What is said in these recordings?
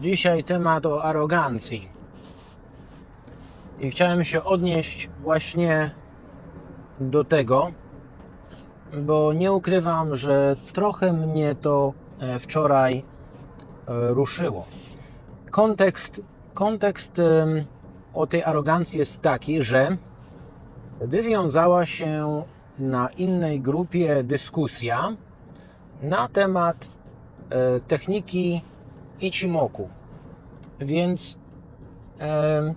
Dzisiaj temat o arogancji. I chciałem się odnieść właśnie do tego, bo nie ukrywam, że trochę mnie to e, wczoraj e, ruszyło. Kontekst, kontekst o tej arogancji jest taki, że wywiązała się na innej grupie dyskusja na temat e, techniki Ichimoku. Więc, em,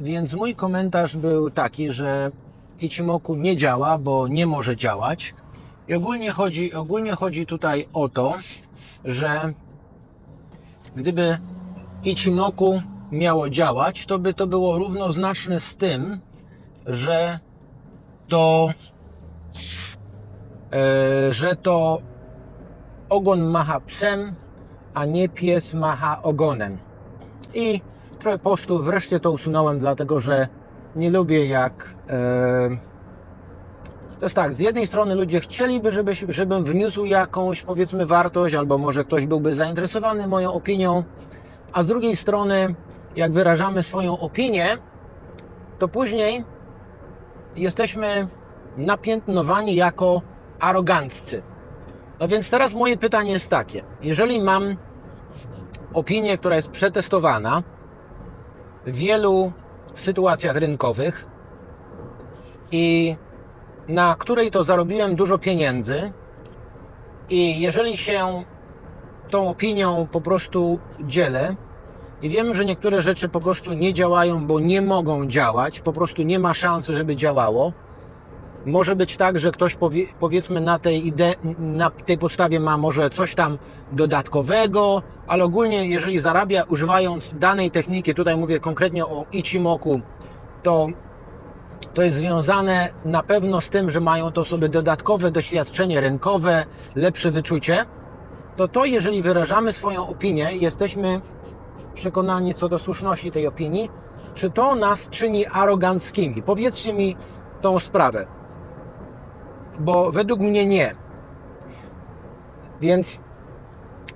więc mój komentarz był taki, że Ichimoku nie działa, bo nie może działać. I ogólnie chodzi, ogólnie chodzi tutaj o to, że gdyby Ichimoku miało działać, to by to było równoznaczne z tym, że to, e, że to ogon macha psem, a nie pies macha ogonem. I trochę po prostu wreszcie to usunąłem, dlatego że nie lubię jak. E, to jest tak, z jednej strony ludzie chcieliby, żeby, żebym wniósł jakąś powiedzmy wartość, albo może ktoś byłby zainteresowany moją opinią, a z drugiej strony, jak wyrażamy swoją opinię, to później jesteśmy napiętnowani jako aroganccy. No więc teraz moje pytanie jest takie: jeżeli mam opinię, która jest przetestowana w wielu sytuacjach rynkowych i na której to zarobiłem dużo pieniędzy, i jeżeli się tą opinią po prostu dzielę i wiem, że niektóre rzeczy po prostu nie działają, bo nie mogą działać, po prostu nie ma szansy, żeby działało. Może być tak, że ktoś powie, powiedzmy na tej ide, na tej podstawie ma może coś tam dodatkowego, ale ogólnie jeżeli zarabia używając danej techniki, tutaj mówię konkretnie o Ichimoku, to to jest związane na pewno z tym, że mają to sobie dodatkowe doświadczenie rynkowe, lepsze wyczucie, to to jeżeli wyrażamy swoją opinię, jesteśmy przekonani co do słuszności tej opinii, czy to nas czyni aroganckimi? Powiedzcie mi tą sprawę. Bo według mnie nie. Więc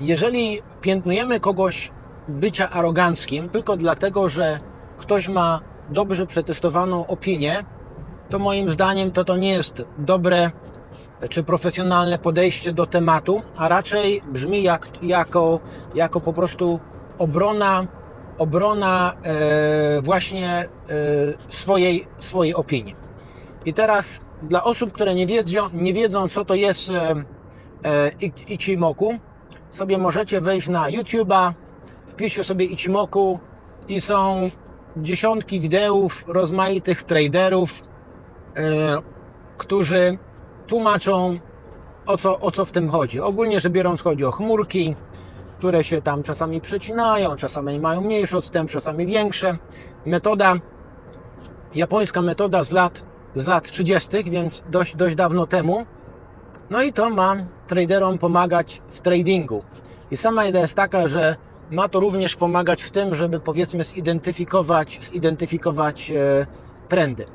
jeżeli piętnujemy kogoś bycia aroganckim tylko dlatego, że ktoś ma dobrze przetestowaną opinię, to moim zdaniem to, to nie jest dobre czy profesjonalne podejście do tematu, a raczej brzmi jak, jako, jako po prostu obrona, obrona e, właśnie e, swojej, swojej opinii. I teraz dla osób, które nie wiedzą, nie wiedzą co to jest e, e, Ich- Ichimoku, sobie możecie wejść na YouTube'a, wpiszcie sobie Ichimoku i są dziesiątki wideów rozmaitych traderów, e, którzy tłumaczą o co, o co w tym chodzi. Ogólnie rzecz biorąc chodzi o chmurki, które się tam czasami przecinają, czasami mają mniejszy odstęp, czasami większe. Metoda, japońska metoda z lat, z lat 30., więc dość, dość dawno temu. No i to ma traderom pomagać w tradingu. I sama idea jest taka, że ma to również pomagać w tym, żeby powiedzmy zidentyfikować, zidentyfikować e, trendy.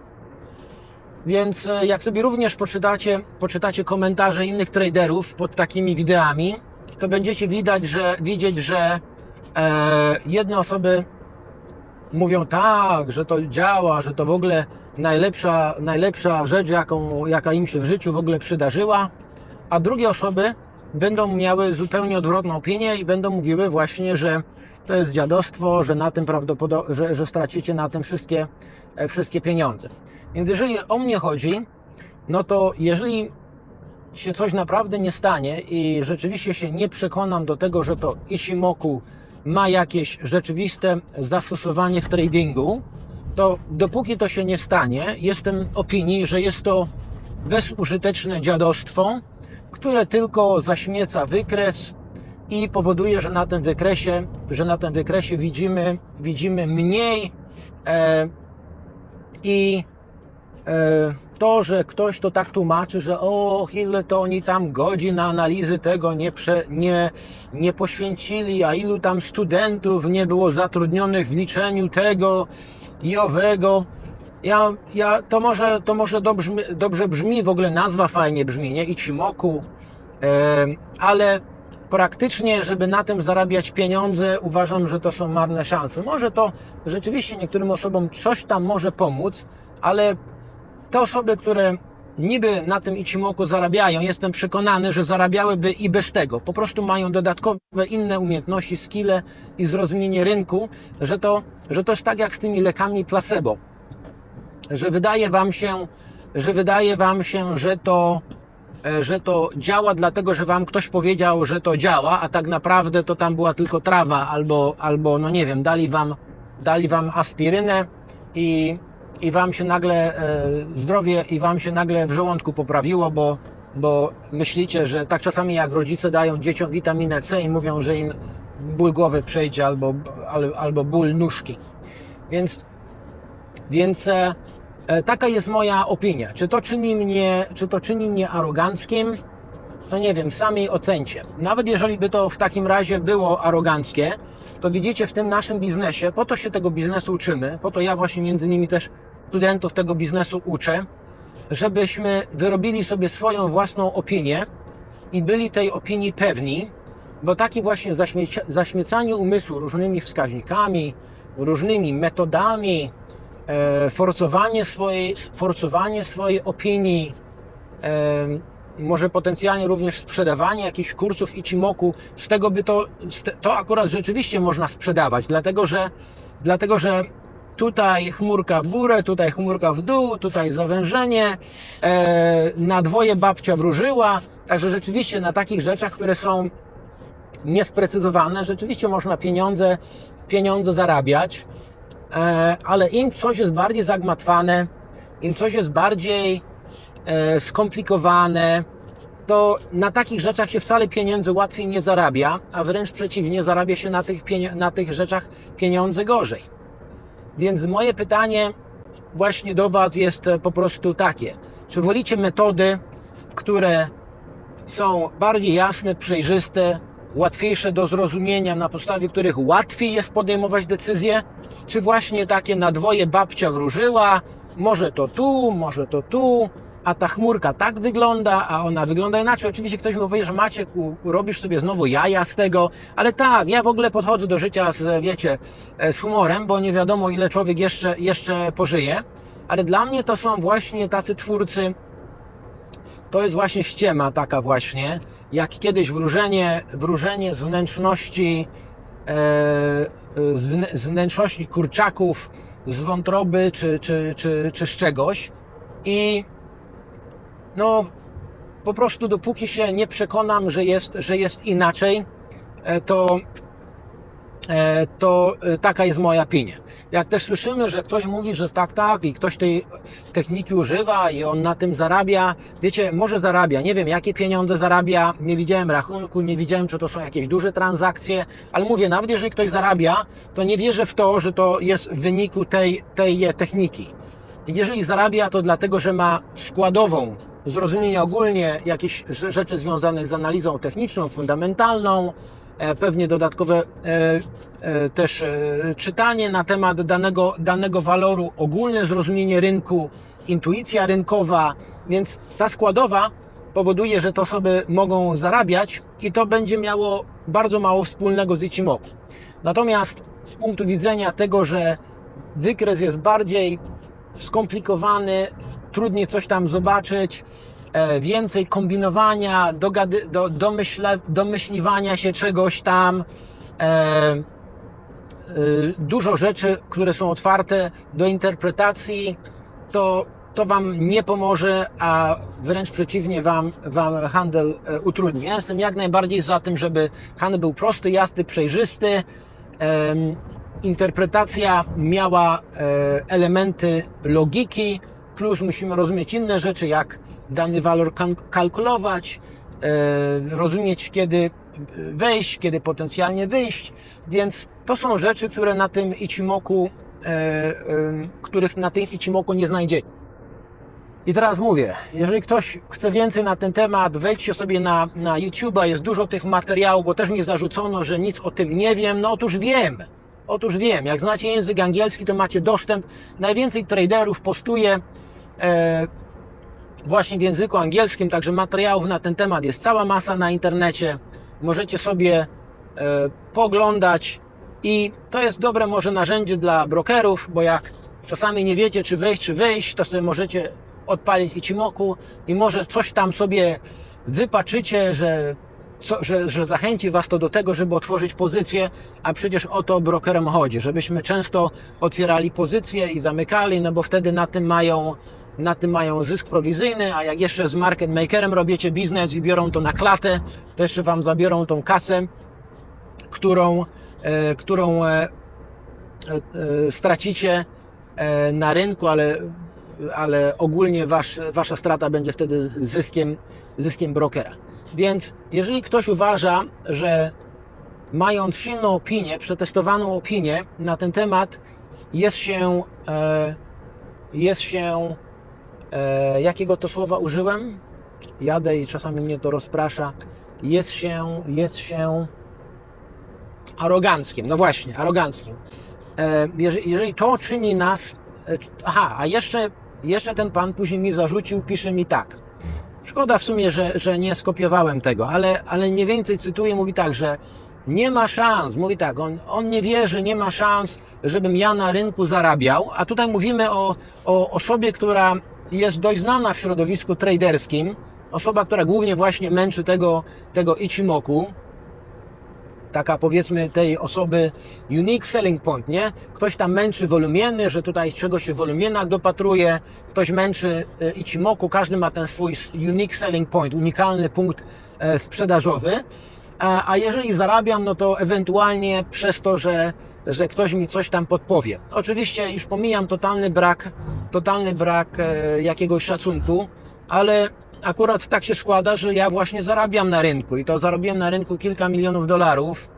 Więc e, jak sobie również poczytacie, poczytacie komentarze innych traderów pod takimi wideami, to będziecie widać, że, widzieć, że e, jedne osoby mówią tak, że to działa, że to w ogóle najlepsza, najlepsza rzecz, jaką, jaka im się w życiu w ogóle przydarzyła, a drugie osoby będą miały zupełnie odwrotną opinię i będą mówiły właśnie, że to jest dziadostwo, że na tym prawdopodobnie, że, że stracicie na tym wszystkie, e, wszystkie pieniądze. Więc jeżeli o mnie chodzi, no to jeżeli się coś naprawdę nie stanie i rzeczywiście się nie przekonam do tego, że to Ishimoku ma jakieś rzeczywiste zastosowanie w tradingu, to dopóki to się nie stanie, jestem opinii, że jest to bezużyteczne dziadostwo, które tylko zaśmieca wykres i powoduje, że na tym wykresie, że na tym wykresie widzimy, widzimy mniej e, i e, to, że ktoś to tak tłumaczy, że o, ile to oni tam godzin na analizy tego nie, prze, nie, nie poświęcili, a ilu tam studentów nie było zatrudnionych w liczeniu tego i owego. Ja, ja, to może, to może dobrze, dobrze brzmi, w ogóle nazwa fajnie brzmi, nie? Ichimoku, e, ale praktycznie, żeby na tym zarabiać pieniądze, uważam, że to są marne szanse. Może to rzeczywiście niektórym osobom coś tam może pomóc, ale te osoby, które niby na tym Ichimoku zarabiają, jestem przekonany, że zarabiałyby i bez tego. Po prostu mają dodatkowe inne umiejętności, skille i zrozumienie rynku, że to, że to jest tak jak z tymi lekami placebo. Że wydaje wam się, że wydaje wam się, że to, e, że to działa dlatego, że wam ktoś powiedział, że to działa, a tak naprawdę to tam była tylko trawa albo, albo no nie wiem, dali wam, dali wam aspirynę i, i wam się nagle e, zdrowie i wam się nagle w żołądku poprawiło, bo, bo myślicie, że tak czasami jak rodzice dają dzieciom witaminę C i mówią, że im ból głowy przejdzie albo, al- albo ból nóżki. Więc, więc e, e, taka jest moja opinia. Czy to czyni mnie, czy to czyni mnie aroganckim? No nie wiem, sami ocencie. Nawet jeżeli by to w takim razie było aroganckie, to widzicie w tym naszym biznesie, po to się tego biznesu uczymy, po to ja właśnie między innymi też studentów tego biznesu uczę, żebyśmy wyrobili sobie swoją własną opinię i byli tej opinii pewni, bo takie właśnie zaśmiecanie umysłu różnymi wskaźnikami, różnymi metodami, e, forcowanie swojej, forcowanie swojej opinii, e, może potencjalnie również sprzedawanie jakichś kursów Ichimoku, z tego by to, to akurat rzeczywiście można sprzedawać, dlatego że, dlatego że tutaj chmurka w górę, tutaj chmurka w dół, tutaj zawężenie, e, na dwoje babcia wróżyła, także rzeczywiście na takich rzeczach, które są niesprecyzowane, rzeczywiście można pieniądze, pieniądze zarabiać, e, ale im coś jest bardziej zagmatwane, im coś jest bardziej e, skomplikowane, to na takich rzeczach się wcale pieniędzy łatwiej nie zarabia, a wręcz przeciwnie, zarabia się na tych, na tych rzeczach pieniądze gorzej. Więc moje pytanie właśnie do Was jest po prostu takie. Czy wolicie metody, które są bardziej jasne, przejrzyste, łatwiejsze do zrozumienia, na podstawie których łatwiej jest podejmować decyzje? Czy właśnie takie na dwoje babcia wróżyła, może to tu, może to tu, a ta chmurka tak wygląda, a ona wygląda inaczej. Oczywiście ktoś mi powie, że Maciek, robisz sobie znowu jaja z tego, ale tak, ja w ogóle podchodzę do życia z, wiecie, e, z humorem, bo nie wiadomo ile człowiek jeszcze, jeszcze pożyje, ale dla mnie to są właśnie tacy twórcy, to jest właśnie ściema taka właśnie, jak kiedyś wróżenie, wróżenie z wnętrzności, e, z, wn- z wnętrzności kurczaków, z wątroby czy, czy, czy, czy z czegoś. I no, po prostu dopóki się nie przekonam, że jest, że jest inaczej, e, to, e, to e, taka jest moja opinia. Jak też słyszymy, że ktoś mówi, że tak, tak i ktoś tej techniki używa i on na tym zarabia, wiecie, może zarabia, nie wiem jakie pieniądze zarabia, nie widziałem rachunku, nie widziałem czy to są jakieś duże transakcje, ale mówię, nawet jeżeli ktoś zarabia, to nie wierzę w to, że to jest w wyniku tej, tej techniki. Jeżeli zarabia, to dlatego, że ma składową zrozumienie ogólnie jakichś rze- rzeczy związanych z analizą techniczną, fundamentalną, e, pewnie dodatkowe e, e, też czytanie na temat danego, danego waloru, ogólne zrozumienie rynku, intuicja rynkowa, więc ta składowa powoduje, że te osoby mogą zarabiać i to będzie miało bardzo mało wspólnego z Ichimoku. Natomiast z punktu widzenia tego, że wykres jest bardziej skomplikowany, trudniej coś tam zobaczyć, e, więcej kombinowania, dogady, do, domyśla, domyśliwania się czegoś tam, e, y, dużo rzeczy, które są otwarte do interpretacji, to, to Wam nie pomoże, a wręcz przeciwnie, Wam, wam handel e, utrudni. Ja jestem jak najbardziej za tym, żeby handel był prosty, jasny, przejrzysty, interpretacja miała e, elementy logiki, plus musimy rozumieć inne rzeczy, jak dany walor kalkulować, e, rozumieć kiedy wejść, kiedy potencjalnie wyjść, więc to są rzeczy, które na tym Ichimoku, e, e, których na tym Ichimoku nie znajdziecie. I teraz mówię, jeżeli ktoś chce więcej na ten temat, wejdźcie sobie na, na YouTube'a, jest dużo tych materiałów, bo też mi zarzucono, że nic o tym nie wiem. No otóż wiem. Otóż wiem, jak znacie język angielski, to macie dostęp. Najwięcej traderów postuje właśnie w języku angielskim, także materiałów na ten temat jest cała masa na internecie. możecie sobie e, poglądać i to jest dobre może narzędzie dla brokerów, bo jak czasami nie wiecie, czy wejść, czy wyjść, to sobie możecie odpalić Ichimoku i może coś tam sobie wypaczycie, że, co, że, że zachęci Was to do tego, żeby otworzyć pozycję, a przecież o to brokerem chodzi, żebyśmy często otwierali pozycje i zamykali, no bo wtedy na tym mają, na tym mają zysk prowizyjny, a jak jeszcze z market makerem robicie biznes i biorą to na klatę, to jeszcze Wam zabiorą tą kasę, którą, e, którą e, e, stracicie e, na rynku, ale, ale ogólnie wasz, wasza strata będzie wtedy zyskiem, zyskiem brokera. Więc jeżeli ktoś uważa, że mając silną opinię, przetestowaną opinię na ten temat, jest się, e, jest się, jakiego to słowa użyłem? Jadę i czasami mnie to rozprasza. Jest się, jest się aroganckim. No właśnie, aroganckim. E, jeżeli, jeżeli to czyni nas. e, Aha, a jeszcze, jeszcze ten pan później mi zarzucił, pisze mi tak. Szkoda w sumie, że, że nie skopiowałem tego, ale, ale mniej więcej cytuję, mówi tak, że nie ma szans, mówi tak, on, on nie wierzy, nie ma szans, żebym ja na rynku zarabiał, a tutaj mówimy o, o osobie, która jest dość znana w środowisku traderskim, osoba, która głównie właśnie męczy tego, tego Ichimoku, taka powiedzmy tej osoby unique selling point, nie? Ktoś tam męczy wolumieny, że tutaj czegoś się w wolumienach dopatruje, ktoś męczy e, Ichimoku, każdy ma ten swój unique selling point, unikalny punkt e, sprzedażowy, a, jeżeli zarabiam, no to ewentualnie przez to, że, że ktoś mi coś tam podpowie. Oczywiście już pomijam totalny brak, totalny brak e, jakiegoś szacunku, ale akurat tak się składa, że ja właśnie zarabiam na rynku i to zarobiłem na rynku kilka milionów dolarów.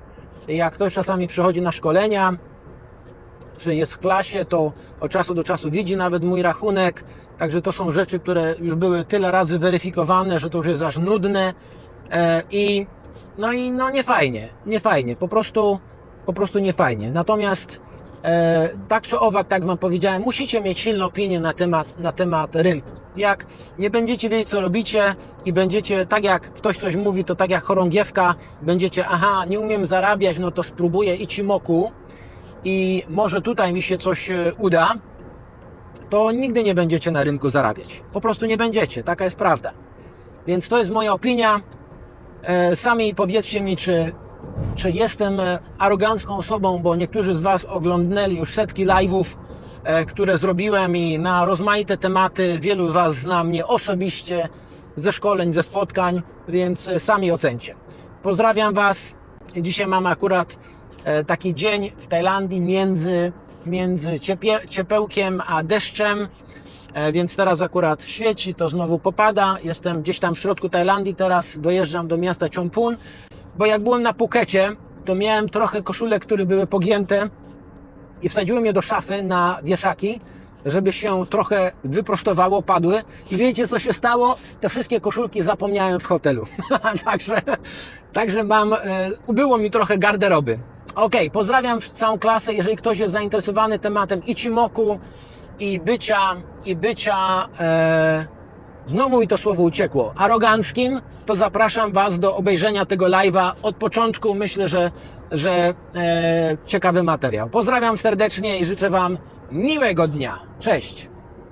Jak ktoś czasami przychodzi na szkolenia, czy jest w klasie, to od czasu do czasu widzi nawet mój rachunek. Także to są rzeczy, które już były tyle razy weryfikowane, że to już jest aż nudne. E, I no i no nie fajnie, nie fajnie, po prostu, po prostu nie fajnie. Natomiast e, tak czy owak, tak wam powiedziałem, musicie mieć silną opinię na temat, na temat rynku. Jak nie będziecie wiedzieć, co robicie i będziecie, tak jak ktoś coś mówi, to tak jak chorągiewka, będziecie, aha, nie umiem zarabiać, no to spróbuję Ichimoku i może tutaj mi się coś e, uda, to nigdy nie będziecie na rynku zarabiać. Po prostu nie będziecie, taka jest prawda. Więc to jest moja opinia. E, Sami powiedzcie mi, czy, czy jestem e, arogancką osobą, bo niektórzy z Was oglądnęli już setki live'ów, e, które zrobiłem i na rozmaite tematy. Wielu z Was zna mnie osobiście, ze szkoleń, ze spotkań, więc sami ocencie. Pozdrawiam Was. Dzisiaj mam akurat taki dzień w Tajlandii między, między ciepie, ciepełkiem a deszczem. E, Więc teraz akurat świeci, to znowu popada. Jestem gdzieś tam w środku Tajlandii, teraz dojeżdżam do miasta Chonpun, bo jak byłem na Pukecie, to miałem trochę koszulek, które były pogięte i wsadziłem je do szafy na wieszaki, żeby się trochę wyprostowało, padły. I wiecie, co się stało? Te wszystkie koszulki zapomniałem w hotelu. także, także mam, e, ubyło mi trochę garderoby. Okej, pozdrawiam całą klasę. Jeżeli ktoś jest zainteresowany tematem Ichimoku i bycia, i bycia, e, znowu mi to słowo uciekło, aroganckim, to zapraszam Was do obejrzenia tego live'a od początku. Myślę, że, że e, ciekawy materiał. Pozdrawiam serdecznie i życzę Wam miłego dnia. Cześć!